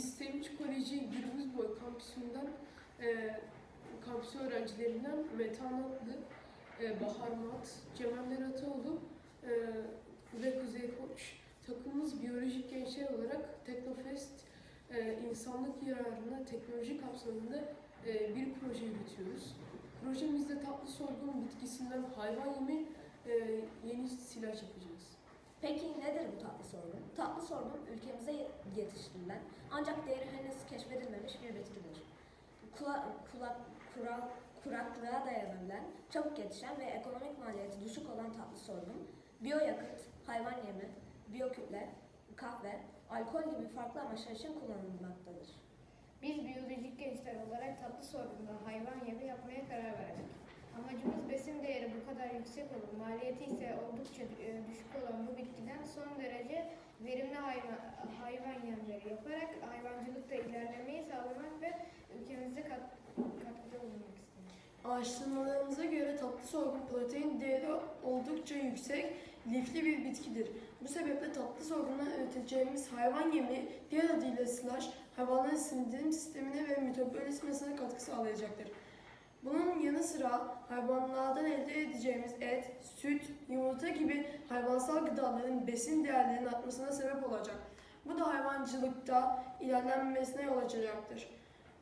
biz Sevinç Koleji Gürbüzboy kampüsünden e, kampüsü öğrencilerinden Metehan Atlı, e, Bahar Mat, Cemal Meratoğlu e, ve Kuzey Koç takımımız biyolojik gençler olarak Teknofest e, insanlık yararına teknoloji kapsamında e, bir proje yürütüyoruz. Projemizde tatlı sorgun bitkisinden hayvan yemi e, bu tatlı sorgun ülkemize yetiştirilen ancak değeri henüz keşfedilmemiş bir bitkidir. Kula, kulak, kural, kuraklığa dayanabilen, çabuk yetişen ve ekonomik maliyeti düşük olan tatlı sorgun, biyoyakıt, hayvan yemi, biyokütle, kahve, alkol gibi farklı amaçlar için kullanılmaktadır. Biz biyolojik gençler olarak tatlı sorununda hayvan yemi yapmaya karar verdik. Yüksek olup maliyeti ise oldukça e, düşük olan bu bitkiden son derece verimli hayvan, hayvan yemleri yaparak hayvancılıkta ilerlemeyi sağlamak ve ülkemize kat, katkıda bulunmak istedik. Araştırmalarımıza göre tatlı sorgun protein değeri oldukça yüksek, lifli bir bitkidir. Bu sebeple tatlı sorgundan üreteceğimiz hayvan yemi, diğer adıyla slash, hayvanların sindirim sistemine ve metabolizmasına katkı sağlayacaktır. Bunun yanı sıra et, süt, yumurta gibi hayvansal gıdaların besin değerlerinin artmasına sebep olacak. Bu da hayvancılıkta ilerlenmesine yol açacaktır.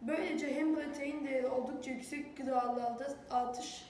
Böylece hem protein değeri oldukça yüksek gıdalarda artış